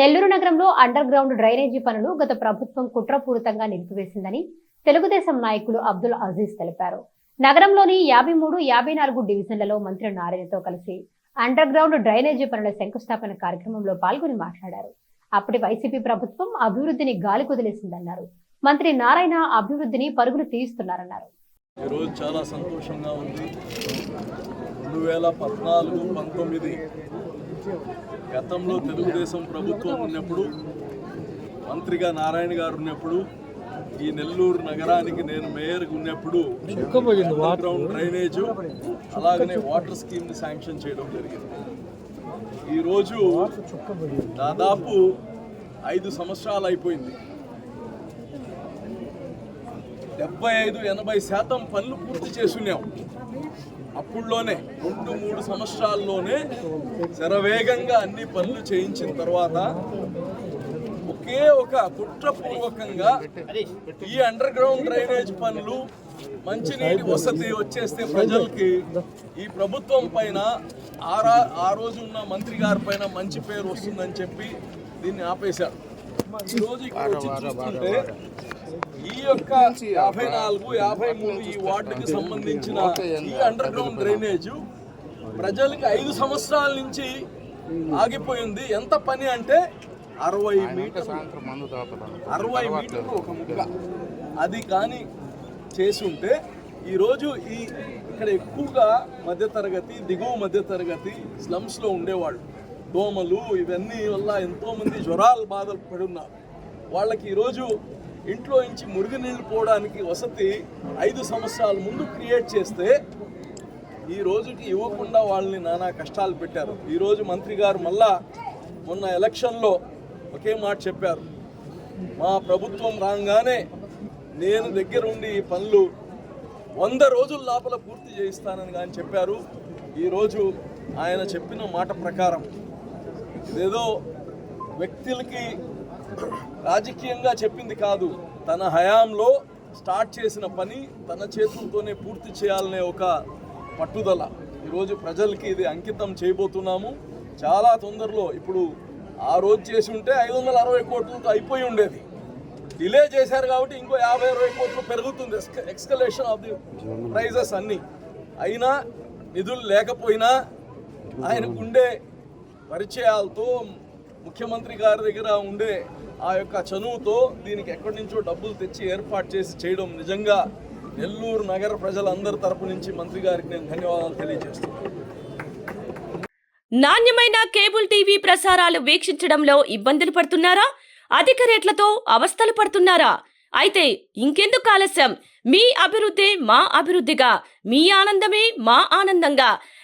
నెల్లూరు నగరంలో under ground drainage పనులు గత ప్రభుత్వం కుట్రపూరితంగా నిలిపివేసిందని తెలుగుదేశం నాయకులు అబ్దుల్ అజీజ్ తెలిపారు. నగరంలోని యాభై మూడు యాభై నాలుగు డివిజన్లలో మంత్రి నారాయణతో కలిసి అండర్ గ్రౌండ్ డ్రైనేజీ పనుల శంకుస్థాపన కార్యక్రమంలో పాల్గొని మాట్లాడారు. అప్పటి వైసీపీ ప్రభుత్వం అభివృద్ధిని గాలి కుదిలేసిందన్నారు. మంత్రి నారాయణ అభివృద్ధిని పరుగులు తీయిస్తున్నారన్నారు. ఈరోజు చాలా సంతోషంగా ఉంది. రెండు వేల పద్నాలుగు పంతొమ్మిది గతంలో తెలుగుదేశం ప్రభుత్వం ఉన్నప్పుడు మంత్రిగా నారాయణ గారు ఉన్నప్పుడు ఈ నెల్లూరు నగరానికి నేను మేయర్గా ఉన్నప్పుడు గ్రౌండ్ డ్రైనేజ్ అలాగనే వాటర్ స్కీమ్ని శాంక్షన్ చేయడం జరిగింది. ఈరోజు దాదాపు ఐదు సంవత్సరాలు అయిపోయింది. డెబ్బై ఐదు ఎనభై శాతం పనులు పూర్తి చేసున్నాం అప్పుడులోనే రెండు మూడు సంవత్సరాల్లోనే శరవేగంగా అన్ని పనులు చేయించిన తర్వాత ఒకే ఒక కుట్రపూర్వకంగా ఈ అండర్ గ్రౌండ్ డ్రైనేజ్ పనులు మంచినీటి వసతి వచ్చేస్తే ప్రజలకి ఈ ప్రభుత్వం పైన ఆరా ఆ రోజు ఉన్న మంత్రి గారి పైన మంచి పేరు వస్తుందని చెప్పి దీన్ని ఆపేశారు. ఈరోజు ఇక్కడ చూస్తుంటే ఈ యొక్క యాభై నాలుగు యాభై మూడు ఈ వార్డుకి సంబంధించిన ఈ అండర్ గ్రౌండ్ డ్రైనేజ్ ప్రజలకి ఐదు సంవత్సరాల నుంచి ఆగిపోయింది. ఎంత పని అంటే అరవై మీటర్లు. అరవై మీటర్లు ఒక ముక్క. అది కానీ చేసి ఉంటే ఈరోజు ఈ ఇక్కడ ఎక్కువగా మధ్యతరగతి దిగువ మధ్యతరగతి స్లమ్స్లో ఉండేవాళ్ళు. దోమలు ఇవన్నీ వల్ల ఎంతోమంది జ్వరాలు బాధలు పడి ఉన్నారు వాళ్ళకి ఈరోజు ఇంట్లో నుంచి మురుగునీళ్ళు పోవడానికి వసతి ఐదు సంవత్సరాల ముందు క్రియేట్ చేస్తే ఈ రోజుకి ఇవ్వకుండా వాళ్ళని నానా కష్టాలు పెట్టారు. ఈరోజు మంత్రి గారు మళ్ళా మొన్న ఎలక్షన్లో ఒకే మాట చెప్పారు. మా ప్రభుత్వం రాగానే నేను దగ్గరుండి ఈ పనులు వంద రోజుల లోపల పూర్తి చేయిస్తానని కానీ చెప్పారు. ఈరోజు ఆయన చెప్పిన మాట ప్రకారం ఇదేదో వ్యక్తులకి రాజకీయంగా చెప్పింది కాదు. తన హయాంలో స్టార్ట్ చేసిన పని తన చేతులతోనే పూర్తి చేయాలనే ఒక పట్టుదల. ఈరోజు ప్రజలకి ఇది అంకితం చేయబోతున్నాము. చాలా తొందరలో ఇప్పుడు ఆ రోజు చేసి ఉంటే ఐదు వందల అరవై కోట్లతో అయిపోయి ఉండేది. డిలే చేశారు కాబట్టి ఇంకో యాభై అరవై కోట్లు పెరుగుతుంది. ఎక్స్కలేషన్ ఆఫ్ ది ప్రైజెస్ అన్నీ. అయినా నిధులు లేకపోయినా ఆయనకు ఉండే పరిచయాలతో ముఖ్యమంత్రి గారి దగ్గర ఉండే ఆ యొక్క చనువుతో దీనికి ఎక్కడి నుంచో డబ్బులు తెచ్చి ఏర్పాటు చేసి చేయడం నిజంగా నెల్లూరు నగర ప్రజలందరి తరపు నుంచి మంత్రి గారికి నేను ధన్యవాదాలు తెలియజేస్తున్నాను. నాణ్యమైన కేబుల్ టీవీ ప్రసారాలు వీక్షించడంలో ఇబ్బందులు పడుతున్నారా? అధిక రేట్లతో అవస్థలు పడుతున్నారా? అయితే ఇంకెందుకు ఆలస్యం? మీ అభివృద్ధి మా అభివృద్ధిగా మీ ఆనందమే మా ఆనందంగా.